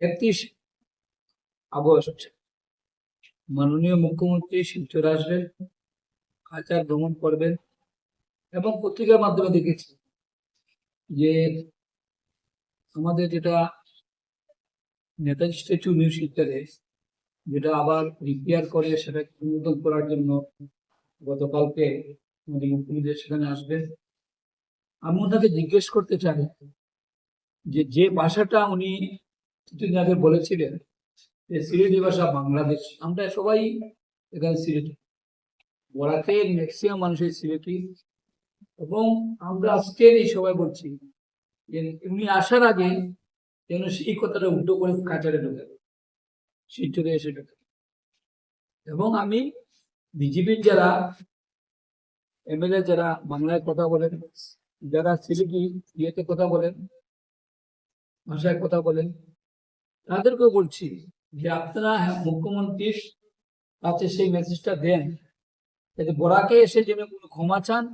একত্রিশ আগস্ট। মাননীয় মুখ্যমন্ত্রী শিলচর আসবেন কাচার ভ্রমণ করবেন এবং পত্রিকার মাধ্যমে দেখেছি যে আমাদের যেটা নেতাজি স্ট্যাচু শিলচরে যেটা আবার রিপেয়ার করে সেটা উন্নত করার জন্য গতকালকে আমাদের মুখ্যমন্ত্রী সেখানে আসবেন। আমি ওনাকে জিজ্ঞেস করতে চাই যে যে ভাষাটা উনি কিছুদিন আগে বলেছিলেন যে সিলেটি ভাষা বাংলাদেশ। আমরা সবাই এখানে সিলেটি। বলাতে ম্যাক্সিমাম মানুষের সিলেটি। এবং আমরা আজকের এই সবাই বলছি যে উনি আসার আগে যেন সেই কথাটা উল্টো করে কাচারে ঢোকে শিলচরে এসে ঢোকে এবং আমি বিজেপির যারা, এমএলএ যারা বাংলায় কথা বলেন, যারা সিলেটি ইয়েতে কথা বলেন, ভাষায় কথা বলেন তাদেরকেও বলছি যে আপনারা মুখ্যমন্ত্রী কাছে সেই মেসেজটা দেন। যাতে বরাকে এসে যেন কোনো ক্ষমা চান।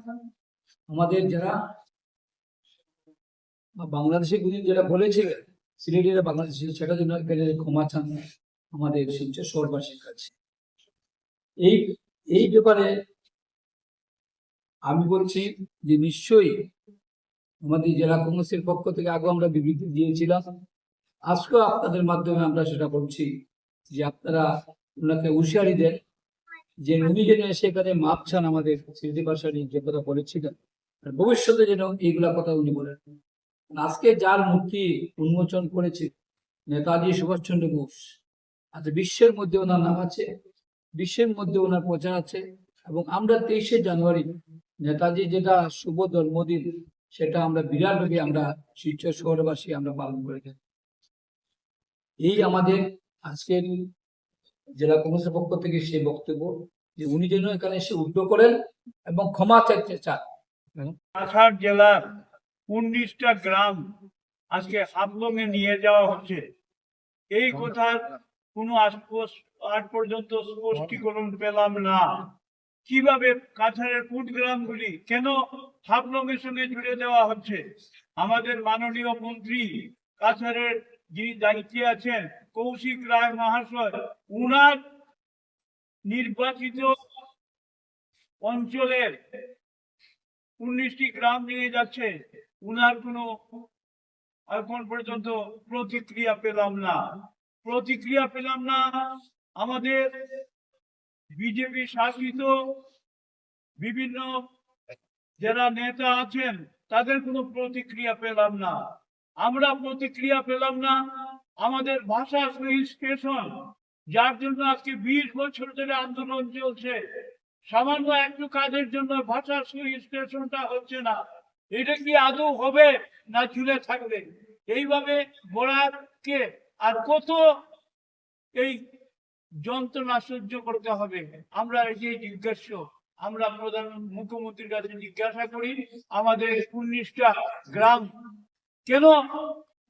আমাদের যারা বাংলাদেশে কোনদিন যেটা বলেছিলেন সিলেটিরা বাংলাদেশে সেটা জন্য ক্ষমা চান আমাদের শিলচর শহরবাসীর কাছে। এই এই ব্যাপারে আমি বলছি যে নিশ্চয়ই আমাদের জেলা কংগ্রেসের পক্ষ থেকে আগে আমরা বিবৃতি দিয়েছিলাম। আজকেও আপনাদের মাধ্যমে আমরা সেটা বলছি যে আপনারা ওনাকে হুঁশিয়ারি দেন যে উনি যেন সেখানে মাপ চান আমাদের স্মৃতি ভাষা নিয়ে যে কথা বলেছিলেন। ভবিষ্যতে যেন এইগুলা কথা উনি বলেন। আজকে যার মূর্তি উন্মোচন করেছে নেতাজি সুভাষচন্দ্র বোস, আজ বিশ্বের মধ্যে ওনার নাম আছে, বিশ্বের মধ্যে ওনার প্রচার আছে এবং আমরা তেইশে জানুয়ারি নেতাজি যেটা শুভ জন্মদিন সেটা আমরা বিরাটভাবে আমরা শিলচর শহরবাসী আমরা পালন করে থাকি। এই আমাদের আজকের জেলা কংগ্রেসের পক্ষ থেকে সেই বক্তব্য যে উনি যেন এখানে এসে উদ্যোগ করেন এবং ক্ষমা চাইতে চান। কাছাড় জেলার উনিশটা গ্রাম আজকে হাবলং এ নিয়ে যাওয়া হচ্ছে। এই কথার কোনো আজ- পর্যন্ত স্পষ্টীকরণ পেলাম না। কীভাবে কাছাড়ের কোন গ্রামগুলি কেন হাবলং এর সঙ্গে জুড়ে দেওয়া হচ্ছে? আমাদের মাননীয় মন্ত্রী কাছাড়ের যিনি দায়িত্বে আছেন, কৌশিক রায় মহাশয়, উনার নির্বাচিত অঞ্চলের উনিশটি গ্রাম নিয়ে যাচ্ছে। উনার কোনো এখন পর্যন্ত প্রতিক্রিয়া পেলাম না। প্রতিক্রিয়া পেলাম না, আমাদের বিজেপি শাসিত বিভিন্ন যারা নেতা আছেন, তাদের কোনো প্রতিক্রিয়া পেলাম না। আমরা প্রতিক্রিয়া পেলাম না। আমাদের ভাষা রেজিস্ট্রেশন যার জন্য আজকে বিশ বছর ধরে আন্দোলন চলছে। সামান্য একটু কাজের জন্য ভাষা রেজিস্ট্রেশনটা হচ্ছে না। এটা কি আদৌ হবে না ঝুলে থাকবে? এইভাবে বড়াকে আর কত এই যন্ত্রণা সহ্য করতে হবে? আমরা এই যে জিজ্ঞাস্য আমরা প্রধান মুখ্যমন্ত্রীর কাছে জিজ্ঞাসা করি, আমাদের উনিশটা গ্রাম কেন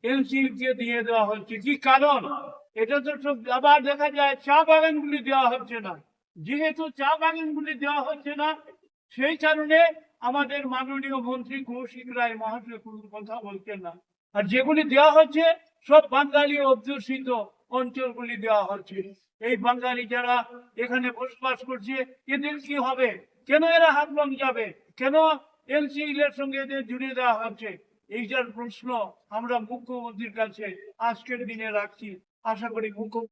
এনসিএল কে দিয়ে দেওয়া হচ্ছে? কি কারণ? এটা তো সব আবার দেখা যায় চা বাগানগুলি দেওয়া হচ্ছে না। যেহেতু চা বাগানগুলি দেওয়া হচ্ছে না, সেই কারণে আমাদের মাননীয় মন্ত্রী কৌশিক রায় মহাশয় কোনো কথা বলছেন না। আর যেগুলি দেওয়া হচ্ছে, সব বাঙালি অধ্যুষিত অঞ্চলগুলি দেওয়া হচ্ছে। এই বাঙালি যারা এখানে বসবাস করছে, এদের কি হবে? কেন এরা হাবলং যাবে? কেন এনসিএল এর সঙ্গে এদের জুড়ে দেওয়া হচ্ছে? এইটার প্রশ্ন আমরা মুখ্যমন্ত্রীর কাছে আজকের দিনে রাখছি আশা করি মুখ্য